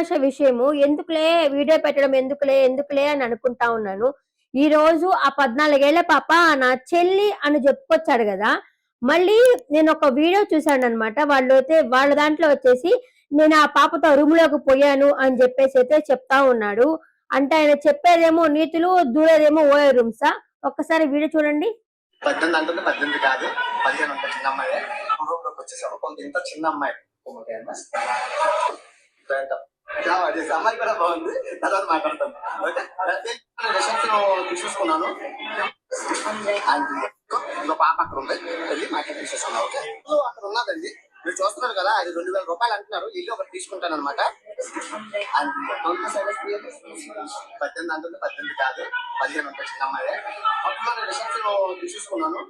అవినాశ విషయము. ఎందుకులే? వీడియో పెట్టడం ఎందుకులే? ఎందుకులే అని అనుకుంటా ఉన్నాను. ఈ రోజు ఆ పద్నాలుగేళ్ళ పాప నా చెల్లి అని చెప్పుకొచ్చాడు కదా. మళ్ళీ నేను ఒక వీడియో చూశాను అనమాట వాళ్ళు అయితే వాళ్ళ దాంట్లో వచ్చేసి నేను ఆ పాపతో రూమ్లోకి పోయాను అని చెప్పేసి అయితే చెప్తా ఉన్నాడు. అంటే ఆయన చెప్పేదేమో నీతులు దూరేదేమో ఓయే రూమ్సా? ఒక్కసారి వీడియో చూడండి. పద్దెనిమిది అంటుంది పద్దెనిమిది కాదు పదిహేను ఉంటుంది చిన్న అమ్మాయి. రూమ్లోకి వచ్చేసాము కొంత ఇంత చిన్న అమ్మాయి. అమ్మాయి కూడా బాగుంది. తర్వాత మాట్లాడతాం. ఓకే? చూసుకున్నాను ఇంకో పాప అక్కడ ఉంది. వెళ్ళి మాట్లాడి తీసేసుకున్నాను ఓకే? అక్కడ ఉన్నదండి మీరు చూస్తున్నారు కదా అది రెండు వేల రూపాయలు అంటున్నారు. ఇల్లు ఒకటి తీసుకుంటాను అనమాట పద్దెనిమిది అంటుంది పద్దెనిమిది కాదు. పదిహేను ఉంటుంది చిన్న అమ్మాయి అప్పుడు నేను రిసెప్షన్ చూసుకున్నాను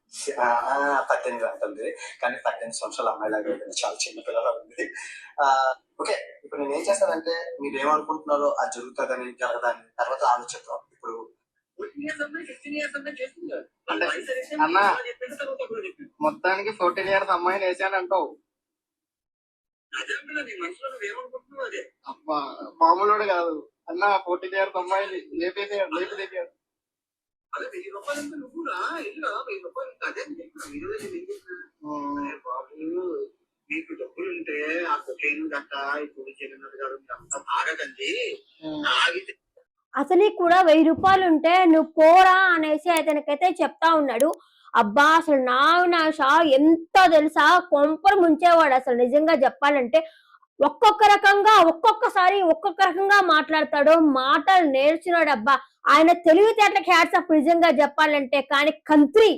పద్దెనిమిది అంటుంది కానీ పద్దెనిమిది సంవత్సరాల అమ్మాయి లాగా ఉంది. చాలా చిన్న పిల్లలా ఉంది ఆ, ఓకే ఇప్పుడు నేను ఏం చేస్తానంటే మీరు ఏమనుకుంటున్నారో అది జరుగుతుందని జరగదని తర్వాత ఆలోచిద్దాం. ఇప్పుడు మొత్తానికి ఫోర్టీన్ ఇయర్స్ అమ్మాయిని వేసానంటావు అబ్బా మామూలుడు కాదు. అన్న ఫోర్టీన్ ఇయర్స్ అమ్మాయిని లేపేసాడు లేపేసాడు అదే వెయ్యి రూపాయలు నువ్వు రా ఇల్లు వెయ్యి రూపాయలు అదే బాబు మీకు డబ్బులు ఉంటే ఆ గట్ట ఇప్పుడు జగన్నాథ్ గారు అంతా బాగదండి ఆగితే కూడా వెయ్యి రూపాయలు ఉంటే నువ్వు పోరా అనేసి అతనికైతే చెప్తా ఉన్నాడు. అబ్బా అసలు నావినాశ ఎంత తెలుసా? కొంపలు ముంచేవాడు. అసలు నిజంగా చెప్పాలంటే ఒక్కొక్క రకంగా ఒక్కొక్కసారి ఒక్కొక్క రకంగా మాట్లాడతాడు. మాటలు నేర్చున్నాడు అబ్బా ఆయన తెలివితేటలకు హ్యాట్స్ ఆఫ్ నిజంగా చెప్పాలంటే కానీ కంత్రి